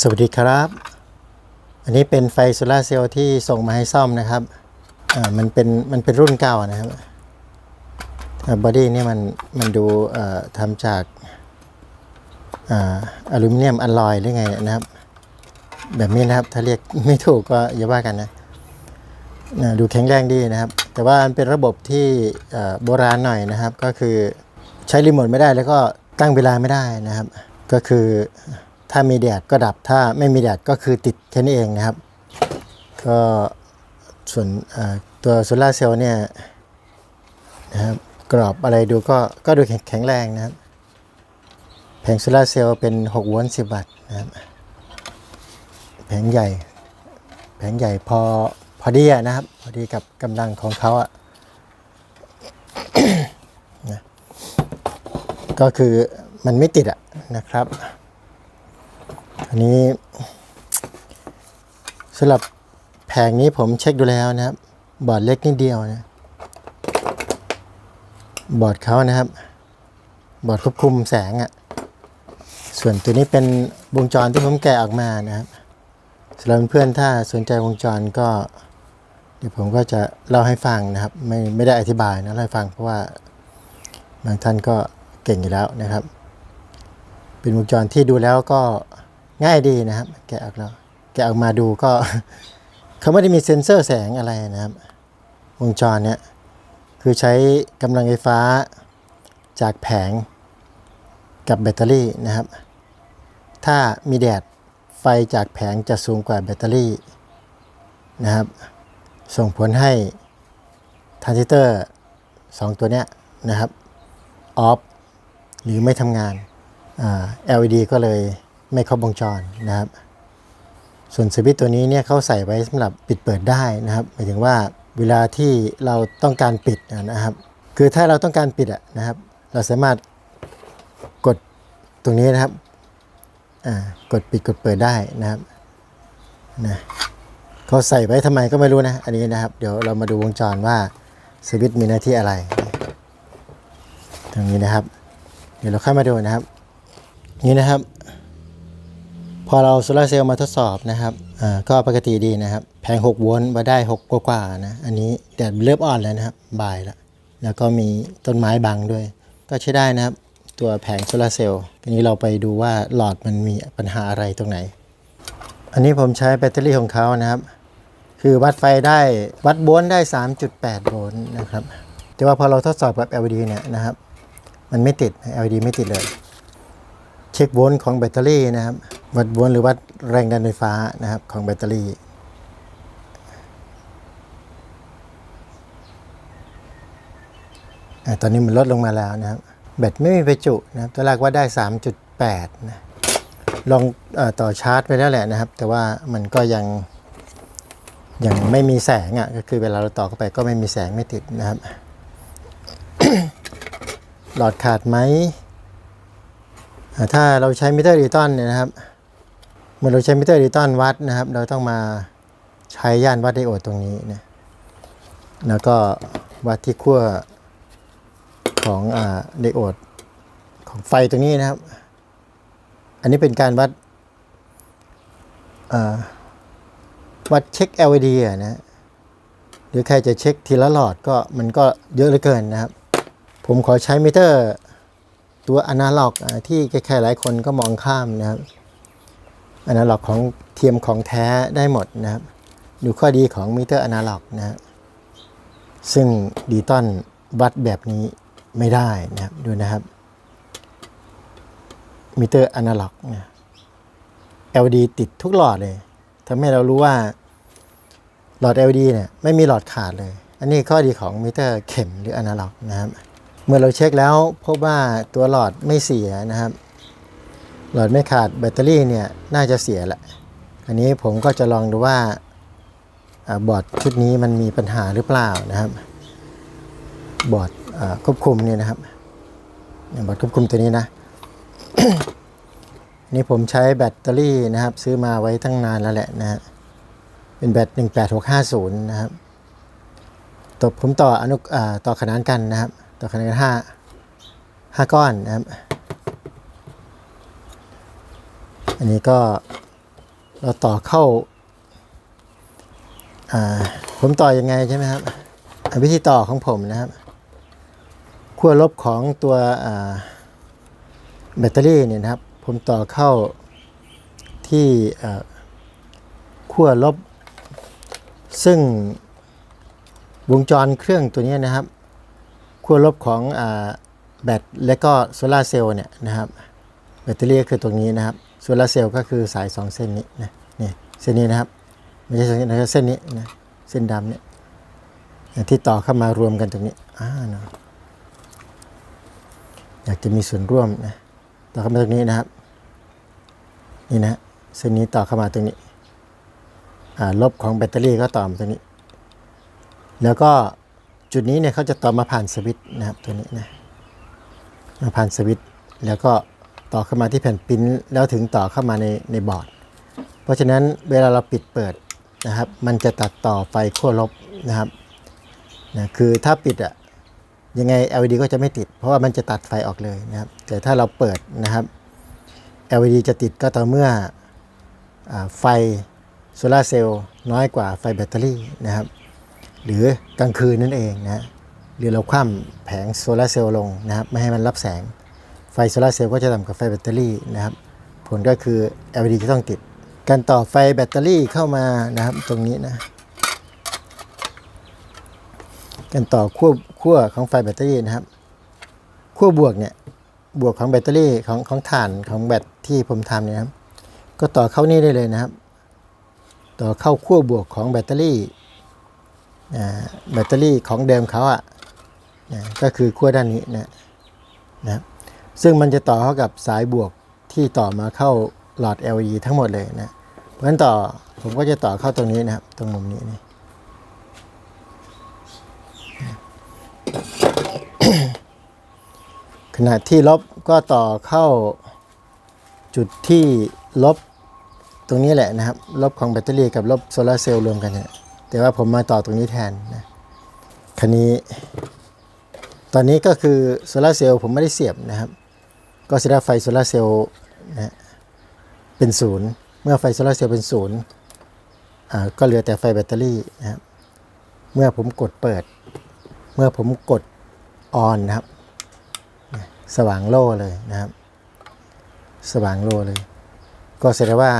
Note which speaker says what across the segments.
Speaker 1: สวัสดีครับ อันนี้เป็นไฟโซลาเซลล์ที่ส่งมาให้ซ่อมนะครับ อ่า มันเป็น มันเป็นรุ่นเก่านะครับบอดี้นี่มัน มันดูทำจากอลูมิเนียมอลลอยหรือไงนะครับ แบบนี้นะครับ ถ้าเรียกไม่ถูกก็อย่าว่ากันนะนะดูแข็งแรงดีนะครับ แต่ว่ามันเป็นระบบที่โบราณหน่อยนะครับ ก็คือใช้รีโมทไม่ได้แล้วก็ตั้งเวลาไม่ได้นะครับ ก็คือ ถ้ามีแดดก็ดับถ้าไม่มีแดดก็คือติดแค่นี้เองนะครับ ก็ส่วนตัวโซลาร์เซลล์เนี่ยนะครับกรอบอะไรดูก็ก็ดูแข็งแรงนะครับแผงโซลาร์เซลล์เป็น6โวลต์10วัตต์นะครับแผงใหญ่ แผงใหญ่พอพอดีนะครับ พอดีกับกำลังของเขาอะนะก็คือมันไม่ติดอะนะครับ อันนี้สำหรับแผงนี้ผมเช็คดูแล้วนะครับ บอร์ดเล็กนิดเดียวนะ บอร์ดเขานะครับ บอร์ดควบคุมแสงอะ่ะ ส่วนตัวนี้เป็นวงจรที่ผมแกะออกมานะครับสำหรับเพื่อนถ้าสนใจวงจรก็ เดี๋ยวผมก็จะเล่าให้ฟังนะครับ ไม่ไม่ได้อธิบายนะเล่าให้ฟังเพราะว่าบางท่านก็เก่งอยู่แล้วนะครับ เป็นวงจรที่ดูแล้วก็ ง่ายดีนะครับ แกะออกแล้วแกะออกมาดูก็ เขาไม่ได้มีเซ็นเซอร์แสงอะไรนะครับ วงจรเนี้ยคือใช้กำลังไฟฟ้าจากแผงกับแบตเตอรี่นะครับ ถ้ามีแดดไฟจากแผงจะสูงกว่าแบตเตอรี่นะครับ ส่งผลให้ทรานซิสเตอร์ 2 ตัวเนี้ยนะครับออฟหรือไม่ทำงานอ่า LED ก็เลย ไม่ครบวงจรนะครับ ส่วนสวิตตัวนี้เนี่ยเขาใส่ไว้สำหรับปิดเปิดได้นะครับหมายถึงว่าเวลาที่เราต้องการปิดนะครับ คือถ้าเราต้องการปิดอะนะครับ เราสามารถกดตรงนี้นะครับอ่ากดปิดกดเปิดได้นะครับนะเขาใส่ไว้ทำไมก็ไม่รู้นะ อันนี้นะครับ เดี๋ยวเรามาดูวงจรว่าสวิตมีหน้าที่อะไร ตรงนี้นะครับ เดี๋ยวเราค่อยมาดูนะครับ นี่นะครับ พอเราโซลาเซลล์มาทดสอบนะครับก็ปกติดีนะครับ แผง 6 โวลต์มาได้ 6 กว่าๆนะ อันนี้แดดเริ่มอ่อนแล้วนะครับ บ่ายแล้ว แล้วก็มีต้นไม้บังด้วย ก็ใช้ได้นะครับ ตัวแผงโซลาเซลล์ทีนี้เราไปดูว่าหลอดมันมีปัญหาอะไรตรงไหน อันนี้ผมใช้แบตเตอรี่ของเขานะครับ คือวัดไฟได้วัดโวลต์ได้ 3.8 โวลต์นะครับ แต่ว่าพอเราทดสอบกับ LED เนี่ยนะครับ มันไม่ติด LED ไม่ติดเลย เช็คโวลต์ของแบตเตอรี่นะครับ วัดโวลต์หรือวัดแรงดันไฟฟ้านะครับของแบตเตอรี่อตอนนี้มันลดลงมาแล้วนะครับ แบตไม่มีประจุนะครับตัวแรกว่าได้ 3.8นะลองอต่อชาร์จไปแล้วแหละนะครับ แต่ว่ามันก็ยังยังไม่มีแสงอะก็คือเวลาเราต่อเข้าไปก็ไม่มีแสงไม่ติดนะครับ หลอดขาดไหมถ้าเราใช้มิเตอร์ดิจิตอลเนี่ยนะครับ มื่อเราใช้มิเตอร์ดิจิตอลวัดนะครับ เราต้องมาใช้ย่านวัดไดโอดตรงนี้นะแล้วก็วัดที่ขั้วของอ่าไดโอดของไฟตรงนี้นะครับ อันนี้เป็นการวัดอ่าวัดเช็ค LED อะนะหรือใครจะเช็คทีละหลอดก็มันก็เยอะเหลือเกินนะครับ ผมขอใช้มิเตอร์ตัวอนาล็อกอะที่ใครๆหลายคนก็มองข้ามนะครับ อนาล็อกของเทียมของแท้ได้หมดนะครับ ดูข้อดีของมิเตอร์อนาล็อกนะซึ่งดิจิตอลวัดแบบนี้ไม่ได้นะครับ ดูนะครับ มิเตอร์อนาล็อกเนี่ย LED ติดทุกหลอดเลยทำให้เรารู้ว่าหลอด LED เนี่ยไม่มีหลอดขาดเลย อันนี้ข้อดีของมิเตอร์เข็มหรืออนาล็อกนะครับ เมื่อเราเช็คแล้วพบว่าตัวหลอดไม่เสียนะครับ หลอดไม่ขาดแบตเตอรี่เนี่ยน่าจะเสียแหละ อันนี้ผมก็จะลองดูว่าอบอร์ดชุดนี้มันมีปัญหาหรือเปล่านะครับ บอร์ดควบคุมเนี่ยนะครับบอร์ดควบคุมตัวนี้นะนี่ผมใช้แบตเตอรี่นะครับ ซื้อมาไว้ตั้งนานแล้วแหละนะฮะเป็นแบต18650 นะครับตบผมต่ออนุต่อขนานกันนะครับ ต่อขนานกันห้าห้าก้อนนะครับ อันนี้ก็เราต่อเข้าผมต่อยังไงใช่ไหมครับวิธีต่อของผมนะครับขั้วลบของตัวแบตเตอรี่เนี่ยนะครับ ผมต่อเข้าที่ขั้วลบ ซึ่งวงจรเครื่องตัวนี้นะครับขั้วลบของอแบตและก็โซลาเซลล์เนี่ยนะครับ แบตเตอรี่ก็คือตรงนี้นะครับ โซลาร์เซลล์ก็คือสาย 2 เส้นนี้นะนี่เส้นนี้นะครับไม่ใช่เส้นนี้นะเส้นนี้นะเส้นดำเนี่ยที่ต่อเข้ามารวมกันตรงนี้อ่าเนาะอยากจะมีส่วนร่วมนะต่อเข้ามาตรงนี้นะครับนี่นะเส้นนี้ต่อเข้ามาตรงนี้อ่าลบของแบตเตอรี่ก็ต่อมาตรงนี้ แล้วก็จุดนี้เนี่ยเขาจะต่อมาผ่านสวิตช์นะครับตัวนี้นะมาผ่านสวิตช์แล้วก็ ต่อเข้ามาที่แผ่นปิ้นแล้วถึงต่อเข้ามาในในบอร์ด เพราะฉะนั้นเวลาเราปิดเปิดนะครับ มันจะตัดต่อไฟขั้วลบนะครับนะคือถ้าปิดอะยังไง LED ก็จะไม่ติด เพราะว่ามันจะตัดไฟออกเลยนะครับ แต่ถ้าเราเปิดนะครับ LED จะติดก็ต่อเมื่ออไฟโซลาเซลล์น้อยกว่าไฟแบตเตอรี่นะครับ หรือกลางคืนนั่นเองนะหรือเราคว่ำแผงโซลาเซลล์ลงนะครับ ไม่ให้มันรับแสง ไฟโซลาร์เซลล์ก็จะต่ำกว่าไฟแบตเตอรี่นะครับ ผลก็คือ LED จะต้องติด การต่อไฟแบตเตอรี่เข้ามานะครับตรงนี้นะ การต่อขั้วขั้วของไฟแบตเตอรี่นะครับขั้วบวกเนี่ยบวกของแบตเตอรี่ของของถ่านของแบตที่ผมทำเนี่ยครับ ก็ต่อเข้านี่ได้เลยนะครับ ต่อเข้าขั้วบวกของแบตเตอรี่แบตเตอรี่ของเดิมเขาอะนะก็คือขั้วด้านนี้นะนะครับ ซึ่งมันจะต่อเข้ากับสายบวกที่ต่อมาเข้าหลอด LED ทั้งหมดเลยนะ เพราะฉะนั้นต่อผมก็จะต่อเข้าตรงนี้นะครับ ตรงมุมนี้นี่ขณะที่ลบก็ต่อเข้าจุดที่ลบตรงนี้แหละนะครับ ลบของแบตเตอรี่กับลบโซลาเซลล์รวมกันเนี่ยแต่ว่าผมมาต่อตรงนี้แทนนะคันนี้ ตอนนี้ก็คือโซลาเซลล์ผมไม่ได้เสียบนะครับ ก็แสดงไฟโซลาเซลล์นะเป็นศูนย์เมื่อไฟโซลาเซลล์เป็นศูนย์ก็เหลือแต่ไฟแบตเตอรี่นะครับเมื่อผมกดเปิด เมื่อผมกดออนนะครับ สว่างโล่เลยนะครับ สว่างโล่เลย ก็แสดงว่า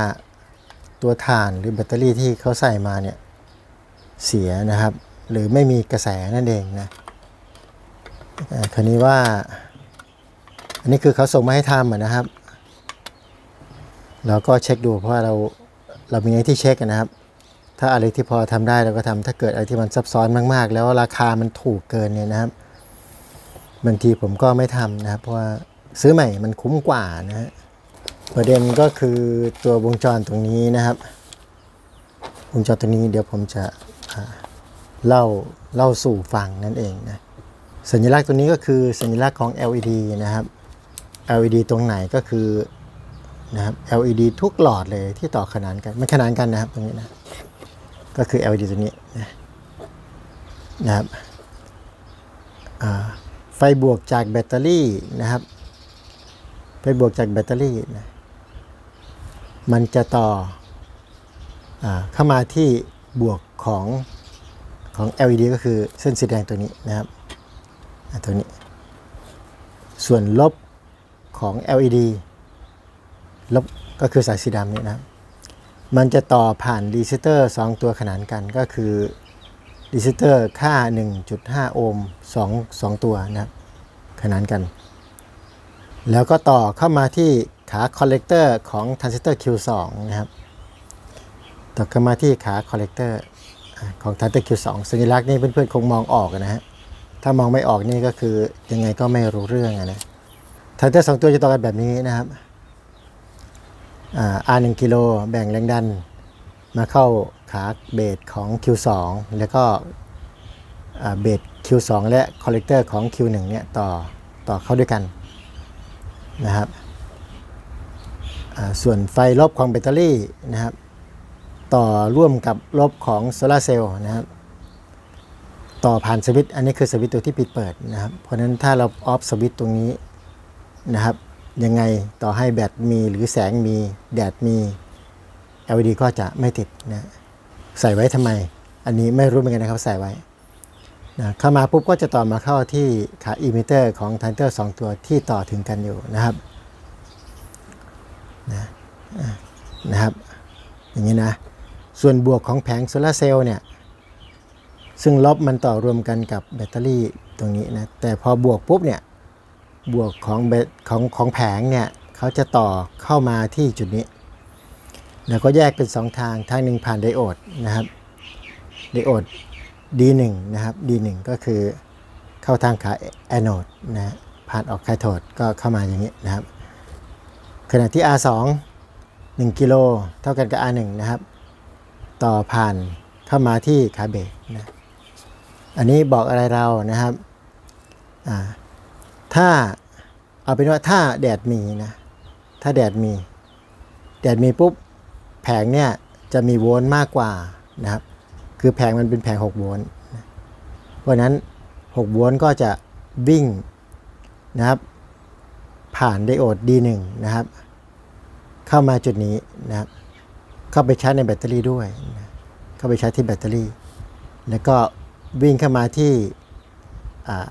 Speaker 1: ตัวถ่านหรือแบตเตอรี่ที่เขาใส่มาเนี่ยเสียนะครับ หรือไม่มีกระแสนั่นเองนะคราวนี้ว่า อันนี้คือเขาส่งมาให้ทำนะครับ เราก็เช็คดูเพราะว่าเราเรามีหน้าที่เช็คนะครับ ถ้าอะไรที่พอทำได้เราก็ทำถ้าเกิดอะไรที่มันซับซ้อนมาก ๆ แล้วราคามันถูกเกินเนี่ยนะครับบางทีผมก็ไม่ทำนะครับ เพราะว่าซื้อใหม่มันคุ้มกว่านะฮะประเด็นก็คือตัววงจรตรงนี้นะครับ วงจรตรงนี้เดี๋ยวผมจะเล่าเล่าสู่ฟังนั่นเองนะสัญลักษณ์ตัวนี้ก็คือสัญลักษณ์ของ LED นะครับ LED ตรงไหนก็คือนะครับ LED ทุกหลอดเลยที่ต่อขนานกัน มันขนานกันนะครับตรงนี้นะ ก็คือ LED ตัวนี้นะนะครับไฟบวกจากแบตเตอรี่นะครับ ไฟบวกจากแบตเตอรี่นะมันจะต่ออเข้ามาที่บวกของของ LED ก็คือเส้นสีแดงตัวนี้นะครับตัวนี้ ส่วนลบ ของ LED ลบก็คือสายสีดำนี่นะมันจะต่อผ่านรีซิเตอร์ 2 ตัวขนานกันก็คือรีซิเตอร์ค่า 1.5 โอห์ม2 2 ตัวนะครับขนานกัน แล้วก็ต่อเข้ามาที่ขาคอลเลกเตอร์ของทรานซิสเตอร์ Q2 นะครับ ต่อเข้ามาที่ขาคอลเลกเตอร์ของทรานซิสเตอร์ Q2 สัญลักษณ์นี่เพื่อนๆคงมองออกนะฮะถ้ามองไม่ออกนี่ก็คือยังไงก็ไม่รู้เรื่องนะ ทานซิสเตอร์สองตัวจะต่อกันแบบนี้นะครับอ่า R 1กิโลแบ่งแรงดันมาเข้าขาเบสของ Q2 แล้วก็เบส Q2 และคอลเลกเตอร์ของ Q1 เนี่ยต่อต่อเข้าด้วยกันนะครับส่วนไฟลบของแบตเตอรี่นะครับ ต่อร่วมกับลบของโซลาร์เซลล์นะครับ ต่อผ่านสวิตช์อันนี้คือสวิตช์ตัวที่ปิดเปิดนะครับ เพราะฉะนั้นถ้าเราออฟสวิตช์ตรงนี้ นะครับ ยังไงต่อให้แบตมีหรือแสงมีแดดมี LED ก็จะไม่ติดนะใส่ไว้ทำไม อันนี้ไม่รู้เหมือนกันนะครับใส่ไว้นะเข้ามาปุ๊บก็จะต่อมาเข้าที่ขาอิมิเตอร์ของทันเตอร์สองตัวที่ต่อถึงกันอยู่นะครับนะนะครับ อย่างนี้นะ ส่วนบวกของแผงโซลาเซลล์เนี่ย ซึ่งลบมันต่อรวมกันกับแบตเตอรี่ตรงนี้นะ แต่พอบวกปุ๊บเนี่ย บวกของแบตของของแผงเนี่ยเขาจะต่อเข้ามาที่จุดนี้ แล้วก็แยกเป็น 2 ทางทางหนึ่งผ่านไดโอดนะครับไดโอด D1 นะครับ D1 ก็คือเข้าทางขาแอนโอดนะผ่านออกคาโทดก็เข้ามาอย่างนี้นะครับ ขณะที่ R2 1กิโลเท่ากันกับ R1 นะครับ ต่อผ่านเข้ามาที่ขาเบรกนะอันนี้บอกอะไรเรานะครับอ่า ถ้าเอาเป็นว่าถ้าแดดมีนะ ถ้าแดดมี แดดมีปุ๊บแผงเนี่ยจะมีโวลต์มากกว่านะครับ คือแผงมันเป็นแผง 6 โวลต์เพราะฉะนั้น 6 โวลต์ก็จะวิ่งนะครับ ผ่านไดโอด D1 นะครับ เข้ามาจุดนี้นะครับ เข้าไปชาร์จในแบตเตอรี่ด้วยนะเข้าไปชาร์จที่แบตเตอรี่ แล้วก็วิ่งเข้ามาที่อ่า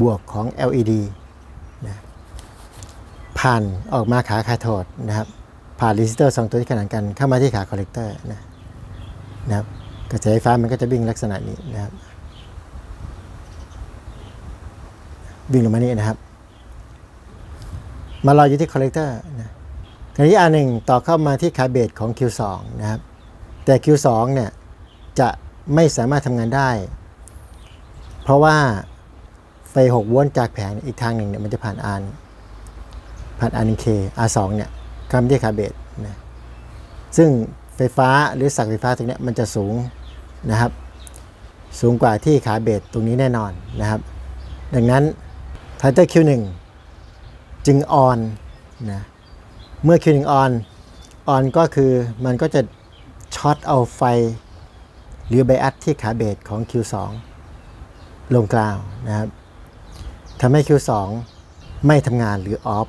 Speaker 1: บวกของ LED นะผ่านออกมาขาคาโทดนะครับ ผ่านรีสิสเตอร์สองตัวที่ขนานกันเข้ามาที่ขาคอลเลกเตอร์นะนะครับกระแสไฟฟ้ามันก็จะวิ่งลักษณะนี้นะครับ วิ่งลงมานี่นะครับ มารออยู่ที่คอลเลกเตอร์นะขณะที่ R1 ต่อเข้ามาที่ขาเบสของ Q2 นะครับ แต่ Q2 เนี่ยจะไม่สามารถทำงานได้ เพราะว่า ไฟ 6 โวลต์จากแผงอีกทางหนึ่งเนี่ยมันจะผ่าน R ผ่าน R1K R2 เนี่ยข้ามที่ขาเบสนะซึ่งไฟฟ้าหรือสักไฟฟ้าตรงเนี้ยมันจะสูงนะครับ สูงกว่าที่ขาเบสตรงนี้แน่นอนนะครับ ดังนั้นไทเตอร์ Q1 จึงออนนะเมื่อ Q1 ออนออนก็คือมันก็จะช็อตเอาไฟ หรือไบอัสที่ขาเบสของ Q2 ลงกลาวนะครับ ทำให้ Q2 ไม่ทำงานหรือออฟ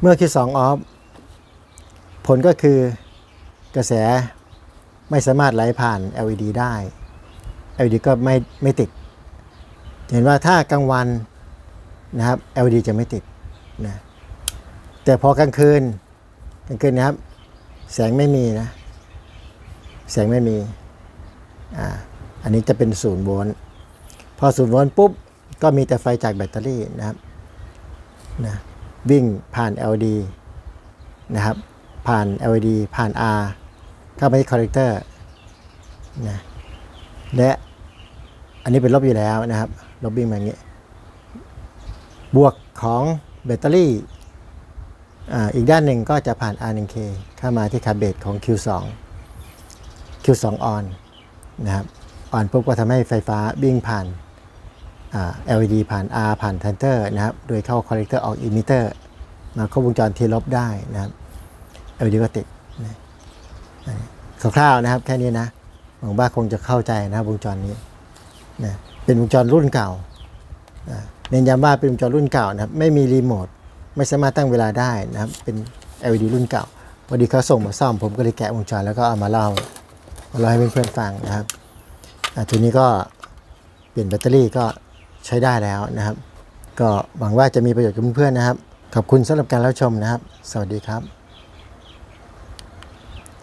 Speaker 1: เมื่อ Q2 ออฟ ผลก็คือกระแสไม่สามารถไหลผ่าน LED ได้ LED ก็ไม่ไม่ติด เห็นว่าถ้ากลางวันนะครับ LED จะไม่ติดนะแต่พอกลางคืนกลางคืนนะครับ แสงไม่มีนะ แสงไม่มีอ่าอันนี้จะเป็นศูนย์โวลต์พอศูนย์โวลต์ปุ๊บ ก็มีแต่ไฟจากแบตเตอรี่นะครับนะวิ่งผ่าน LED นะครับ ผ่าน LED ผ่าน R เข้าไปที่คอลเลกเตอร์นะและอันนี้เป็นลบอยู่แล้วนะครับ ลบวิ่งมาอย่างนี้ บวกของแบตเตอรี่อ่าอีกด้านหนึ่งก็จะผ่าน R1K เข้ามาที่คาเบตของ Q2 Q2 on นะครับออนปุ๊บก็ทำให้ไฟฟ้าวิ่งผ่าน LED ผ่าน R ผ่านทันเตอร์นะครับ โดยเข้าคอลเลกเตอร์ออกอิมิเตอร์มาครบวงจรทีลบได้นะครับ LED ก็ติดนะคร่าวๆนะครับแค่นี้นะหวังว่าคงจะเข้าใจนะครับวงจรนี้นะเป็นวงจรรุ่นเก่านะเน้นย้ำว่าเป็นวงจรรุ่นเก่านะครับ ไม่มีรีโมทไม่สามารถตั้งเวลาได้นะครับ เป็น LED รุ่นเก่าพอดีเขาส่งมาซ่อมผมก็เลยแกะวงจรแล้วก็เอามาเล่ามาเล่าให้เพื่อนๆฟังนะครับทีนี้ก็เปลี่ยนแบตเตอรี่ก็ ใช้ได้แล้วนะครับ ก็หวังว่าจะมีประโยชน์กับเพื่อนๆนะครับ ขอบคุณสำหรับการรับชมนะครับ สวัสดีครับ